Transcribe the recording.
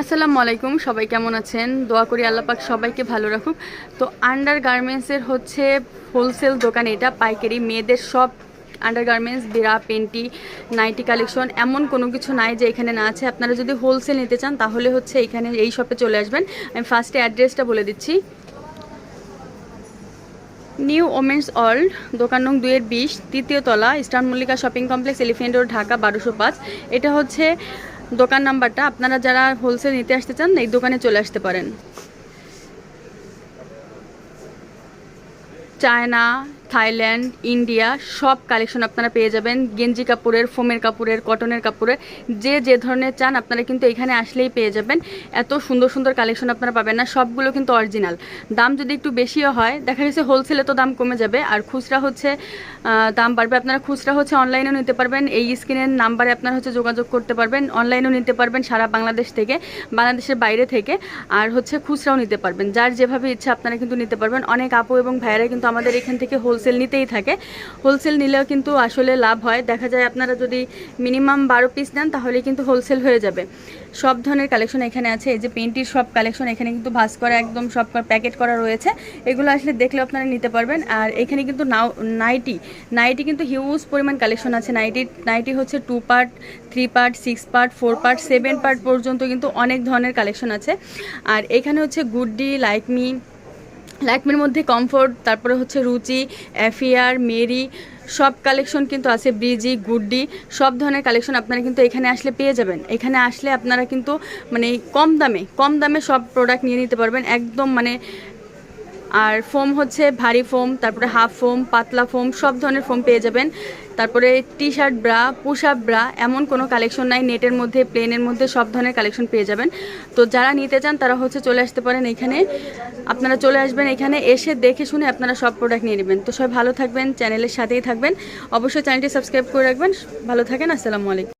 আসসালামু আলাইকুম, সবাই কেমন আছেন? দোয়া করি আল্লাপাক সবাইকে ভালো রাখুক। তো আন্ডার গার্মেন্টসের হচ্ছে হোলসেল দোকান এটা, পাইকারি মেয়েদের সব under garments bra panty nighty collection এমন কোনো কিছু নাই যে এখানে না আছে। আপনারা যদি হোলসেল নিতে চান, তাহলে হচ্ছে এখানে এই শপে চলে আসবেন। আমি ফার্স্টে অ্যাড্রেসটা বলে দিচ্ছি। নিউ ওমেন্স ওয়ার্ল্ড দোকান নং দুইয়ের বিশ, তৃতীয় তলা eastern Mallika shopping complex elephant road Dhaka, বারোশো পাঁচ। এটা হচ্ছে দোকান নাম্বারটা আপনারা যারা হোলসেল নিতে আসতে চান এই দোকানে চলে আসতে পারেন। চায়না থাইল্যান্ড, ইন্ডিয়া, সব কালেকশন আপনারা পেয়ে যাবেন। গেঞ্জি কাপড়ের, ফোমের কাপড়ের কটনের কাপড়ের, যে যে ধরনের চান আপনারা কিন্তু এখানে আসলেই পেয়ে যাবেন। এত সুন্দর সুন্দর কালেকশন আপনারা পাবেন না, সবগুলো কিন্তু অরিজিনাল দাম যদি একটু বেশিও হয়, দেখা গেছে হোলসেলে তো দাম কমে যাবে। আর খুচরা হচ্ছে দাম বাড়বে। আপনারা খুচরা হচ্ছে অনলাইনেও নিতে পারবেন। এই স্ক্রিনের নাম্বারে আপনারা হচ্ছে যোগাযোগ করতে পারবেন। অনলাইনেও নিতে পারবেন সারা বাংলাদেশ থেকে, বাংলাদেশের বাইরে থেকে। আর হচ্ছে খুচরাও নিতে পারবেন। যার যেভাবে ইচ্ছা আপনারা কিন্তু নিতে পারবেন। অনেক আপু এবং ভাইয়েরা কিন্তু আমাদের এখান থেকে হোলসেল নিতেই থাকে। হোলসেল নিলেও কিন্তু আসলে লাভ হয়। দেখা যায় আপনারা যদি মিনিমাম বারো পিস নেন তাহলে কিন্তু হোলসেল হয়ে যাবে। সব ধরনের কালেকশন এখানে আছে। এই যে পেন্টির সব কালেকশন এখানে কিন্তু ভাস করা একদম সব প্যাকেট করা রয়েছে। এগুলো আসলে দেখলে আপনারা নিতে পারবেন। আর এখানে কিন্তু নাও নাইটি নাইটি কিন্তু হিউজ পরিমাণ কালেকশন আছে। নাইটি নাইটি হচ্ছে two part three part six part four part seven part পর্যন্ত কিন্তু অনেক ধরনের কালেকশন আছে। আর এখানে হচ্ছে গুডডি লাইকমি ল্যাকমির মধ্যে কমফোর্ট তারপরে হচ্ছে রুচি অ্যাফিয়ার মেরি সব কালেকশন কিন্তু আছে ব্রিজি গুড্ডি সব ধরনের কালেকশন আপনারা কিন্তু এখানে আসলে পেয়ে যাবেন। এখানে আসলে আপনারা কিন্তু মানে কম দামে কম দামে সব প্রোডাক্ট নিয়ে নিতে পারবেন। একদম মানে আর ফোম হচ্ছে ভারী ফোম, তারপরে হাফ ফোম, পাতলা ফোম, সব ধরনের ফোম পেয়ে যাবেন। তারপরে T shirt bra push up bra, এমন কোনো কালেকশন নাই, নেটের মধ্যে, প্লেনের মধ্যে সব ধরনের কালেকশন পেয়ে যাবেন। তো যারা নিতে চান, তারা হচ্ছে চলে আসতে পারেন এখানে। আপনারা চলে আসবেন এখানে, এসে দেখে শুনে আপনারা সব প্রোডাক্ট নিয়ে নেবেন। তো সবাই ভালো থাকবেন চ্যানেলের সাথেই থাকবেন। অবশ্যই চ্যানেলটি সাবস্ক্রাইব করে রাখবেন। ভালো থাকেন, আসসালামু আলাইকুম।